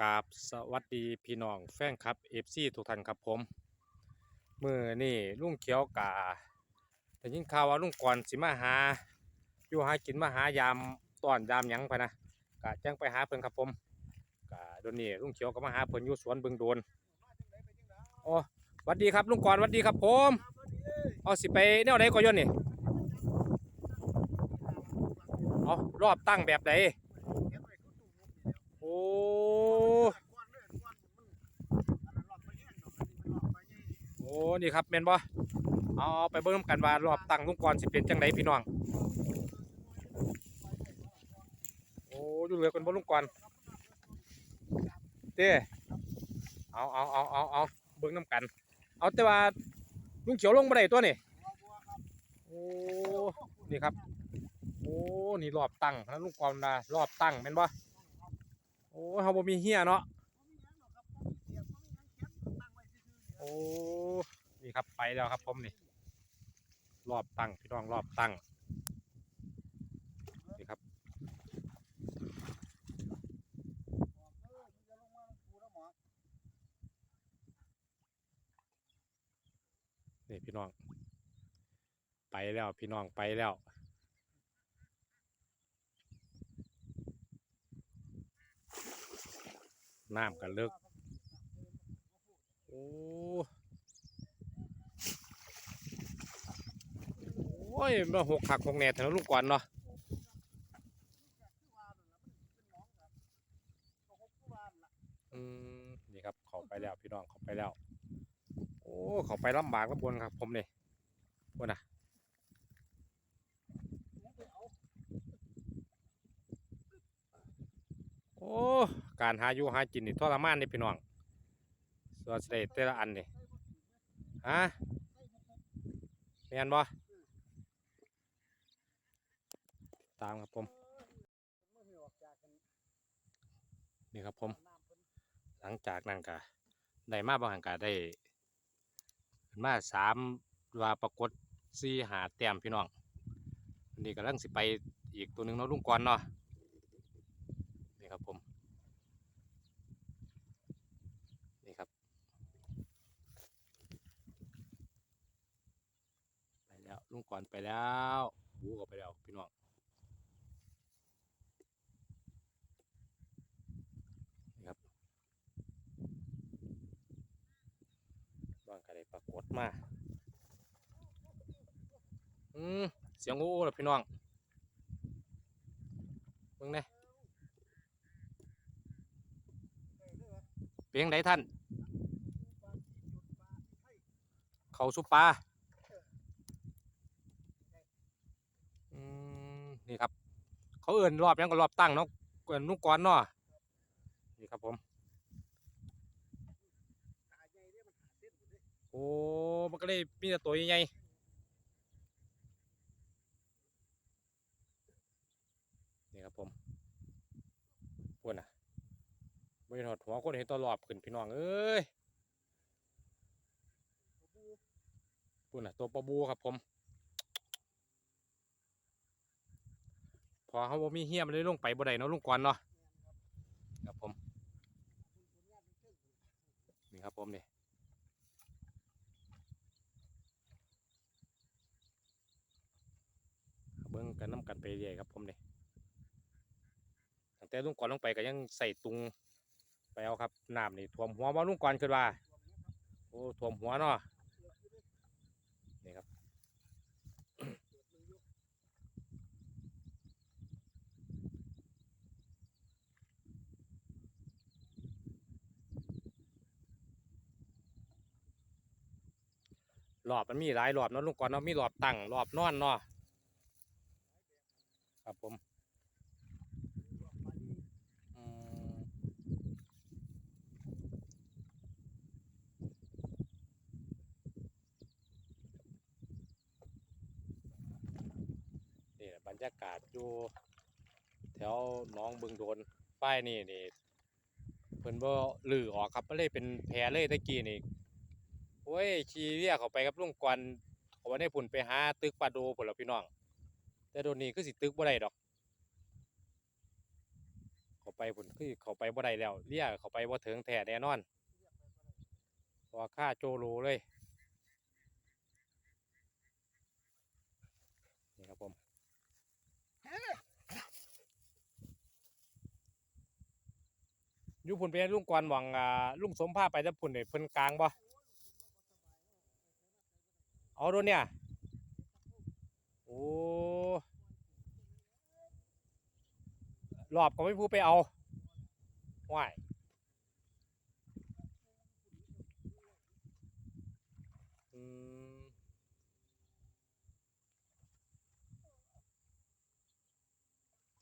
กราบสวัสดีพี่น้องแฟนครับเอฟซีทุกท่านครับผมมือนี่ลุงเขียวกาแต่ยินข่าวว่าลุงก่อนสิมาหาอยู่หากินมาหายามตอนยามหยังไปนะกะจังไปหาเพิ่นครับผมกะโดนนี่ลุงเขียวก็มาหาเพิ่นอยู่สวนบึงโดนโอ้สวัสดีครับลุงก่อนสวัสดีครับผมเอาสิไปแนวไหนก่อนย้อนนี่เอารอบตั้งแบบไหนโอ้ โอ้นี่ครับแม่นบ่เอาไปเบิ่งกันว่ารอบตั้งลุงกรสิเป็นจังไดพี่น้องโอ้อยู่เหลือกันบ่ลุงกรเต้เอาเอาเอาเอาเอาเบิ่งน้ำกัน เอาแต่ว่าลุงเขียวลงบ่ได้ตัวนี่โอ้นี่ครับโอ้นี่รอบตั้งนะลุงกรนะรอบตั้งแม่นบ่โอ้เฮาบ่มีเฮียเนาะ โอ้นี่ครับไปแล้วครับผมนี่ รอบตั้งพี่น้องรอบตั้งนี่ครับนี่พี่น้อง ไปแล้วพี่น้องไปแล้วน้ำกันเลิก โอ้โอ้ยมาหกขักหกแหน่แถวลูกก่อนเนาะอืมนี่ครับเขาไปแล้วพี่น้องเขาไปแล้ว โอ้เขาไปลำบากลำบนครับ ผมนี่บนน่ะโอ้การหาอยู่หากินนี่ทรมานนี่พี่น้อง สวนสเตแต่ละอันนี่ฮะแม่นบ่ตามครับผม นี่ครับผม หลังจากนั้นก็ได้มาบางหันก็ได้มาสามว่าปรากฏสี่หาแต้มพี่น้องนนี้กำลังสิไปอีกตัวหนึ่งเนาะลุงกวนเนาะนี่ครับผม นี่ครับ ไปแลุงก่อนไปแล้วบูก็ไปแล้วพี่น้องนะครับบ้างก็ได้ปรากฏมาอืมเสียงโอ้แล้วพี่น้องเบิ่งเนี่ยเพียงใดท่าน เขาสุปลาอืมนี่ครับ เขาเอื่นรอบยังก็รอบตั้งเนาะเอื่นนุกกรเนาะนี่ครับผมโอ้มันก็เลยมีแต่ตัวใหญ่ๆนี่ครับผมพวกน่ะบริหารหัวคนเห็นตัวรอบขึ้นพี่น้องเอ้ยปุ่นน่ะตัวปลาบูครับผม พอเขาบ่มีเฮียมันเลยลงไปบ่ได้เนาะลุงกวนเนาะครับผมนี่ครับผมนี่เบิ้งกันน้ำกันไปเรื่อยครับผมนี่ตั้งแต่ลุงกวนลงไปก็ยังใส่ตุงไปเอาครับน้ำนี่ท่วมหัวบ่าลุงกวนคือว่าโอ้ท่วมหัวเนาะ รอบมันมีหลายรอบเนาะลุงก่อนเนาะมีรอบตั้งรอบนอนเนาะครับผมนี่แหละบรรยากาศอยู่แถวหน้องบึงโดนป้ายนี่นี่เพิ่นบ่ลือออกครับมันเลยเป็นแพเลยตะกี้นี่ โอ้ยขี่เรียกเขาไปกับลุงกวนเขาว่าได้ผุนไปหาตึกปลาโดผลละพี่น้อง แต่โดนนี้คือสิตึกบ่ได้ดอก เขาไปไปพุ่นคือเขาไปบ่ได้แล้วเลี้ยเขาไปบ่ถึงแท้แน่นอนพราะว่าค่าโจโลเลยนี่ครับผมอยู่พุ่นเป็นลุงกวนหวังอ่าลุงสมภาพไปจะพุ่นเนี่ยเพิ่นกลางบ่ เอาโดนเนี่ย โอ้ รอบก็ไม่พูดไปเอาว่ายอืม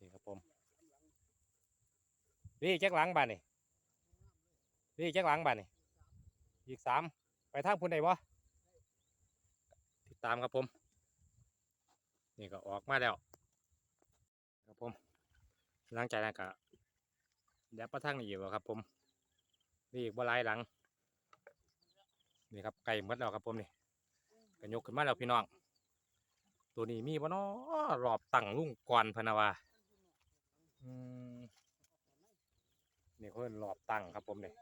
นี่ครับผมนี่แจ็คหลังบ้านนี่นี่แจ็คหลังบ้านนี่ อีกสาม ไปทางพุ่นไหนบ่ ตามครับผม นี่ก็ออกมาแล้ว ครับผมหลังจากนั้นก็เดี๋ยวประทังนี่อยู่ครับ ผมนี่อีกบ่ลายหลังนี่ครับไก่หมดแล้วครับผมนี่ก็ยกขึ้นมาแล้วพี่น้อง ตัวนี้มีบ่เนาะรอบตั้งลุงก่อนพนาวาอืมนี่เขาเอิ้นรอบตั้งครับผมนี่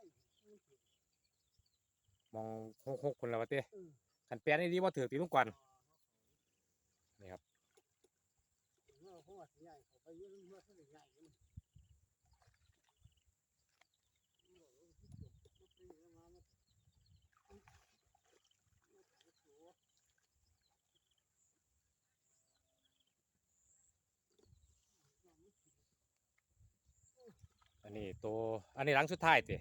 มองหกหกคนแล้ววะเต้ ขันแปลนนี่ดีว่าถือตีลุงก่อนนี่ครับอันนี้ตัวอันนี้หลังสุดท้ายติ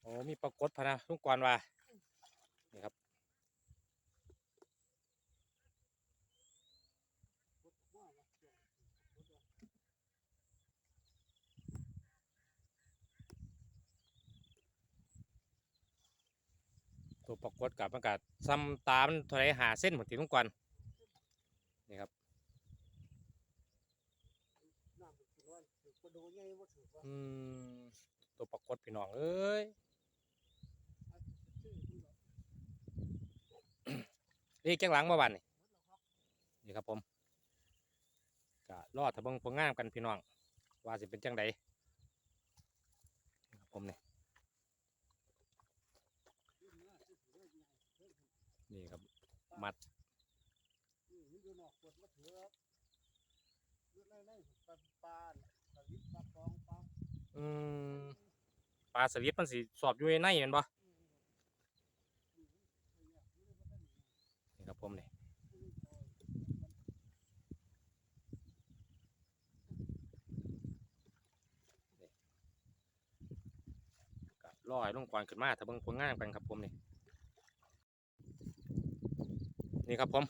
โอ้มีปรากฏพะนะลุงกวนว่า นี่ครับตัวปรากฏกับมันกัซ้ำตามันเท่าไรหาเส้นหมดทีลุงกวนนี่ครับอืมตัวปรากฏพี่น้องเอ้ย นี่แจ้งหลังมาวันนี่นี่ครับผมก็รอดทะเบิงผลงานกันพี่น้อง ว่าสิเป็นจังใดนี่ครับผมนี่นี่ครับมัดปลาสลิดมันสิสอบอยู่ในเห็นปะนี่ครับ ผมนี่ก็รอให้ลงก่อนขึ้นมาถ้าเบิ่งผลงานกันครับผมนี่นี่ครับผม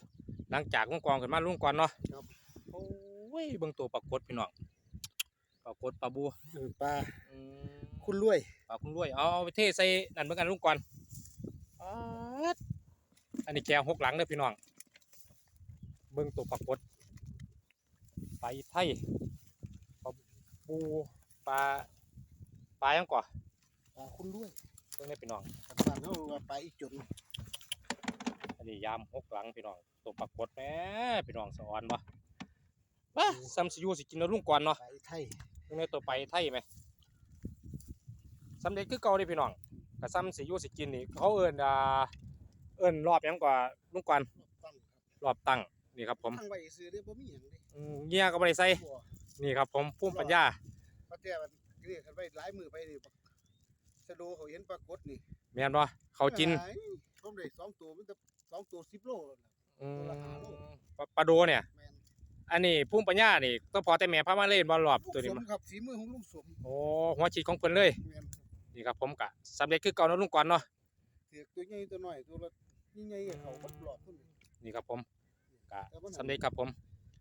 หลังจากลงกองขึ้นมาลุงก่อนเนาะครับโอ้ยเบิ่งตัวปรากฏพี่น้องปรากฏปลาบูเออปลาอืมคุณรวยปลาคุณรวยเอาเอาไปเทใส่นั่นเหมือนกันลุงก่อนอ๊าด อันนี้แกงหกหลังเด้อพี่น้องเบิ่งตัวปรากฏปลาอีไทยปลาปูปลาปลายังก่อปลาคุณรวยเบิ่งได้พี่น้องปลาเขาว่าปลาอีจุนอันนี้ยามหกหลังพี่น้องตัวปรากฏแหม่พี่น้องสะออนบ่ว้าซัมซิอยูสิกินแล้วลุงก่อนเนาะปลาอีไทยเบิ่งได้ตัวไปลาไทยไหมสำเร็จคือเก่าเด้พี่น้องกับซัมซิอยูสิกินนี่เขาเอิ้นอ่า เอิ้นรอบหยังกว่าลุงก่อนตั้งรอบตั้งนี่ครับผมตั้งไว้ซื้อได้บ่มีหยังเด้อืมเงียก็บ่ได้ใส่บ่นี่ครับผมภูมิปัญญาปลาแต่มันเรียกกันไว้หลายมือไปนี่บักสะโดเขาเห็นปลากดนี่แม่นบ่เขาจินหลายผมได้สองตัวมันจะสองตัว10โลแล้วนะอืมตัวละห้าโลปลาปลาโดเนี่ย แม่นอันนี้ภูมิปัญญานี่ต้องพอแต่แม่พามาเล่นบ่รอบลูกตัวนี้สมมาครับฝีมือของลุงสมโอ้หัวฉีดของเพิ่นเลยแม่นนี่ครับผมกะสำเร็จคือเก่าเนาะลุงก่อนเนาะ เถือกตัวใหญ่ตัวน้อยตัวละ ใหญ่ๆเขาบัดหลอดพุ่นนี่ครับผมกะแต่มันสำเร็จครับผม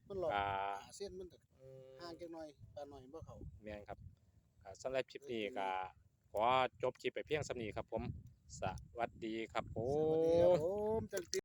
มันหลอดกะหาเส้นมันก็ห่างจังหน่อยปลาน้อยบ่เข้าแม่นครับกะสำหรับคลิปนี้กะขอจบคลิปไปเพียงสำนี้ครับผม สวัสดีครับผสวัสดีครับม ผมจัง